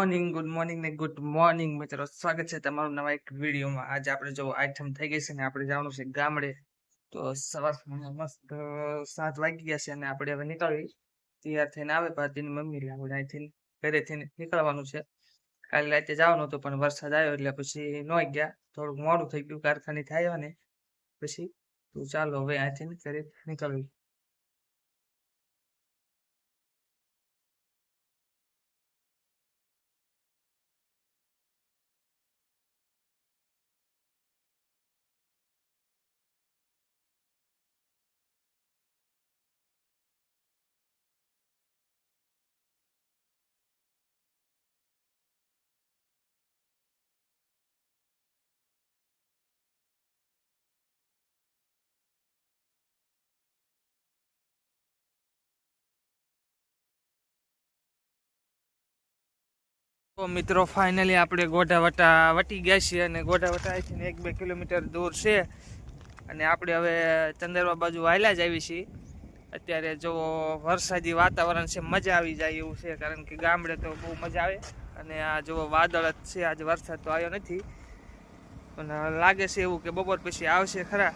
Morning good morning ને good morning મિત્રો. સ્વાગત છે તમારું નવા એક વિડીયોમાં. આજે આપણે જો આઈટમ થઈ ગઈ છે ને આપણે જવાનું છે ગામડે. તો સવાર મસ્ત સાત વાગી ગયા છે અને આપણે હવે નીકળવી તૈયાર થઈને આવે પાર્ટીની મમ્મી આપણે અહીંથી ઘરેથી નીકળવાનું છે. કાલે રાતે જવાનું હતું પણ વરસાદ આવ્યો એટલે પછી ન ગયા. થોડુંક મોડું થઈ ગયું, કારખાની થાય ને પછી. તો ચાલો હવે અહીંથી ઘરે નીકળવી તો મિત્રો ફાઇનલી આપણે ગોઢાવટા વટી ગયા છીએ અને ગોઢાવટા અહીંથી એક બે કિલોમીટર દૂર છે. અને આપણે હવે ચંદરવા બાજુ વાયલા જ આવી છીએ. અત્યારે જો વરસાદી વાતાવરણ છે, મજા આવી જાય એવું છે, કારણ કે ગામડે તો બહુ મજા આવે. અને આ જો વાદળ છે, આજે વરસાદ તો આવ્યો નથી. પણ લાગે છે એવું કે બપોર પછી આવશે ખરા.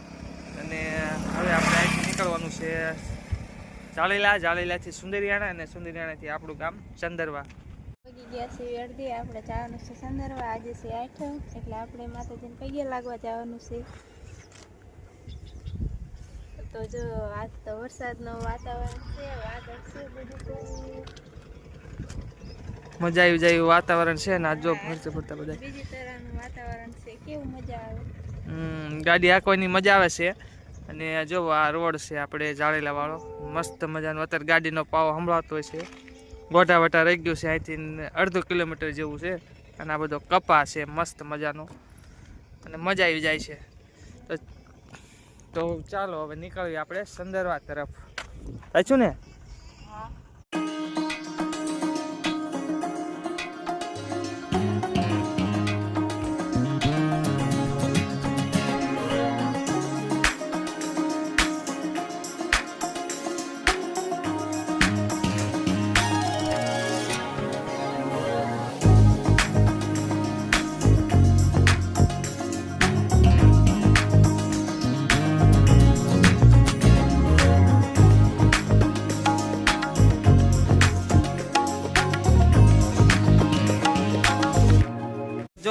અને હવે આપણે અહીંથી નીકળવાનું છે જાળેલા જાળેલાથી સુંદરિયાણા અને સુંદરિયાણાથી આપણું ગામ ચંદરવા. ગયા છે અડધી. આપણે જવાનું છે સંદર્ભ આજે છે આઠ એટલે આપણે માતાજીને પગે લાગવા જવાનું છે? તો જો આજ તો વરસાદનું વાતાવરણ છે વાદળ છે બધું મજા આવી જાય વાતાવરણ છે ને આ જો ફરતે ફરતા બધા. બીજી તરહનું વાતાવરણ છે. કેવું મજા આવે? હમ, ગાડી હાંકવાની મજા આવે છે. અને જો આ રોડ છે આપણે જાળેલા વાળો. મસ્ત મજાનો. અત્યારે ગાડીનો પાવ સંભળાતો હોય છે. ગોઢા વટા રહી ગયું છે. અહીંથી અડધો કિલોમીટર જેવું છે. અને આ બધો કપા છે, મસ્ત મજાનો. અને મજા આવી જાય છે. તો તો ચાલો હવે નીકળીએ આપણે સંદરવા તરફ. સાચું ને?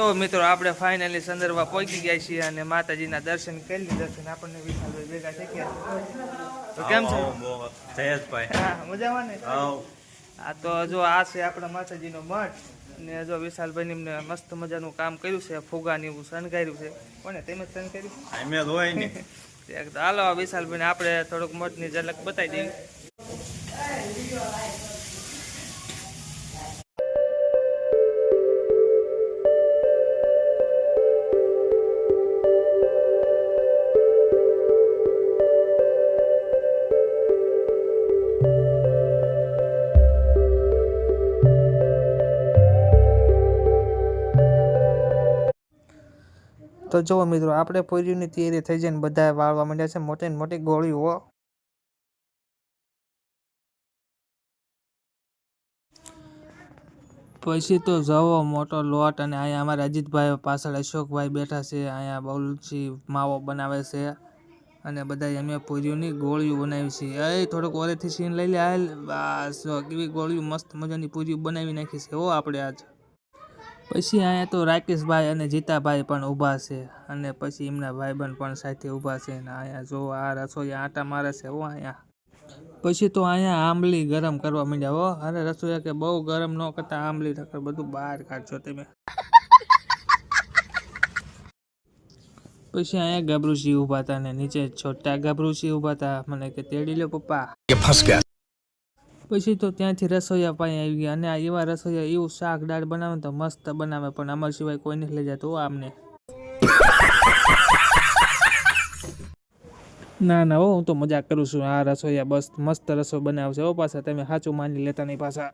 જો મિત્રો આપણે ફાઇનલી સંદર્ભમાં પહોંચી ગયા છીએ અને માતાજીના દર્શન કરી લીધા છે આપણને વિશાલભાઈ ભેગા થઈ ગયા તો કેમ છે? જયેશભાઈ. હા મજામાં ને? આ તો જો આ છે આપણા માતાજીનો મઠ અને જો વિશાલભાઈ એમને મસ્ત મજાનું કામ કર્યું છે ફુગાને એવું શણગાર્યું છે. કોને તમે જ શણગાર્યું અમે હોય ને. હાલો વિશાલભાઈને આપણે થોડુંક મઠની ઝલક બતાવી દઈએ. તો જો મિત્રો, આપણે પોરીની તૈયારી થઈ જાય ને બધા વાળવા માંડ્યા છે. મોટી મોટી ગોળીઓ પછી તો જવો મોટો લોટ અને અહીંયા અમારા અજીતભાઈ પાછળ અશોકભાઈ બેઠા છે. અહીંયા બહુલજી માવો બનાવે છે અને બધા અમે પૂરીઓની ગોળીઓ બનાવી છે. એ થોડોક ઓરેથી સીન લઈ લે બસ કેવી ગોળીઓ, મસ્ત મજાની પૂરીઓ બનાવી નાખી છે, હો, આપણે આજ. પછી અહીંયા તો રાકેશભાઈ અને જીતાભાઈ પણ ઊભા છે અને પછી એમના ભાઈબંધ પણ સાથે ઊભા છે અને અહીંયા જો આ રસોઈ આટા મારે છે હો અહીંયા. પછી તો અહીંયા આંબલી ગરમ કરવા માંડ્યા હો. અરે રસોઈયા કે બહુ ગરમ ન કરતા આંબલી નકર બધું બહાર કાઢશો તમે. પછી અહીંયા ગભરુજી ઊભા હતા ને નીચે છોટા ગભરુજી ઊભા હતા. મને કે તેડી લો પપ્પા. પછી તો ત્યાંથી રસોઈયા પાસે આવી ગયા અને આ એવા રસોઈયા, એવું શાક, દાળ બનાવે તો મસ્ત બનાવે, પણ અમાર સિવાય કોઈ નથી લઈ જતું આમને. ના ના, હો, હું તો મજાક કરું છું. આ રસોઈયા બસ, મસ્ત રસોઈ બનાવશે હો, પાછા તમે સાચું માની લેતા નહીં પાછા.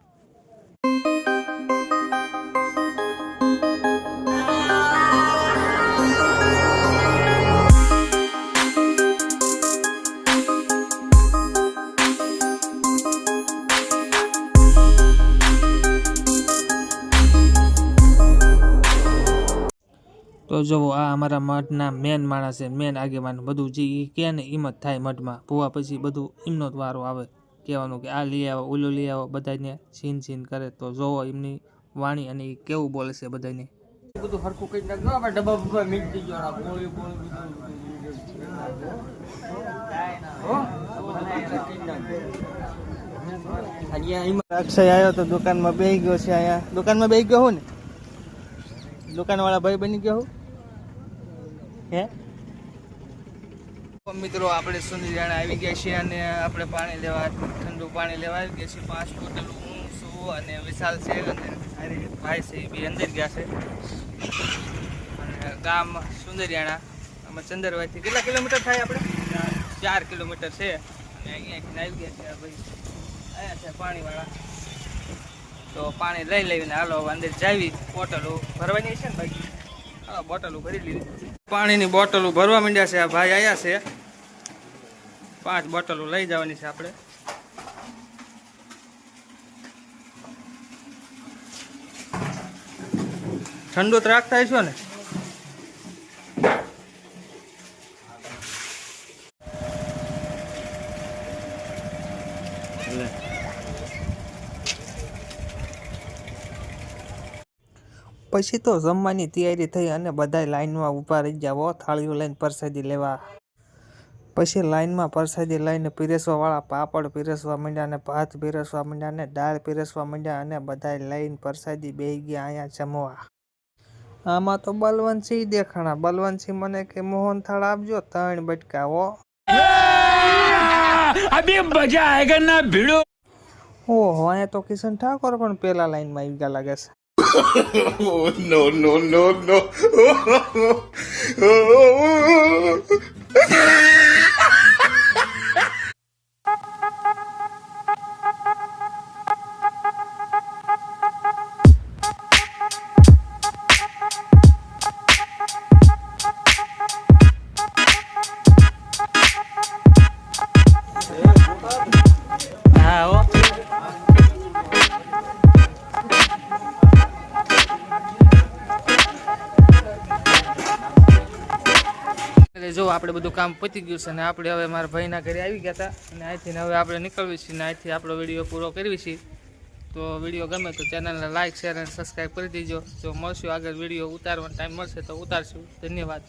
જુઓ આ અમારા મઠના મેન માણસ છે મેન આગેવાન બધું જે એ કહે ને એમ જ થાય મઠમાં. ભૂવા પછી બધું એમનો જ વારો આવે. કહેવાનું કે આ લઈ આવો ઓલું લઈ આવો બધાને છીન છીન કરે. તો જોવો એમની વાણી અને એ કેવું બોલે છે બધાને બધું હરખું કરી નાખજો આપણે ડબ્બા બબ્બા મીટી ગયો ગોળી ગોળી અક્ષય આવ્યો તો દુકાનમાં બેસી ગયો છે અહીંયા. દુકાનમાં બેસી ગયો હું ને? દુકાનવાળા ભાઈ બની ગયો હું હે? મિત્રો, આપણે સુનિયાણા આવી ગયા છીએ અને આપણે પાણી લેવા, ઠંડુ પાણી લેવા આવી ગયા છીએ. પાંચ બોટલ હું છું અને વિશાલ છે અને ભાઈ છે, એ બી અંદર ગયા છે. અને ગામ સુંદરિયાણા આમાં ચંદરવાઈથી કેટલા કિલોમીટર થાય આપણે? ચાર કિલોમીટર છે. અને અહીંયાથી આવી ગયા છે ભાઈ. અહીંયા છે પાણીવાળા. તો પાણી લઈ લઈને હાલો અંદર જાવી, બોટલો ભરવાની છે ને ભાઈ? બોટલો ભરી લીધી. પાણીની બોટલો ભરવા માંડ્યા છે. આ ભાઈ આવ્યા છે. પાંચ બોટલો લઈ જવાની છે આપણે. ઠંડો ત્રાક રાખતા છે ને? પછી તો જમવાની તૈયારી થઈ અને બધા લાઈનમાં ઊભા રહી હો થાળીઓ લઈને પરસાદી લેવા. પછી લાઇનમાં પ્રસાદી લઈને પીરસવાવાળા પાપડ પીરસવા માંડ્યા અને ભાત પીરસવા માંડ્યા અને દાળ પીરસવા માંડ્યા અને બધા લઈને પ્રસાદી બે ગયા અહીંયા જમવા. આમાં તો બલવંતસિંહ દેખાણા. બલવંતસિંહ મને કે મોહન થાળ આપજો ત્રણ બટકાવો અભી મજા આયેગા ના ભીડો? ઓહો અહીંયા તો કિશન ઠાકોર પણ પેલા લાઈનમાં આવી ગયા લાગે છે. no, no, no, no. એટલે જો આપણે બધું કામ પતી ગયું છે અને આપણે હવે મારા ભાઈના ઘરે આવી ગયા હતા અને અહીંથી હવે આપણે નીકળવી છીએ અને અહીંથી આપણો વીડિયો પૂરો કરવી છીએ. તો વીડિયો ગમે તો ચેનલને લાઇક શેર અને સબસ્ક્રાઈબ કરી દેજો. જો મળશું આગળ વીડિયો ઉતારવાનો ટાઈમ મળશે તો ઉતારશું. ધન્યવાદ.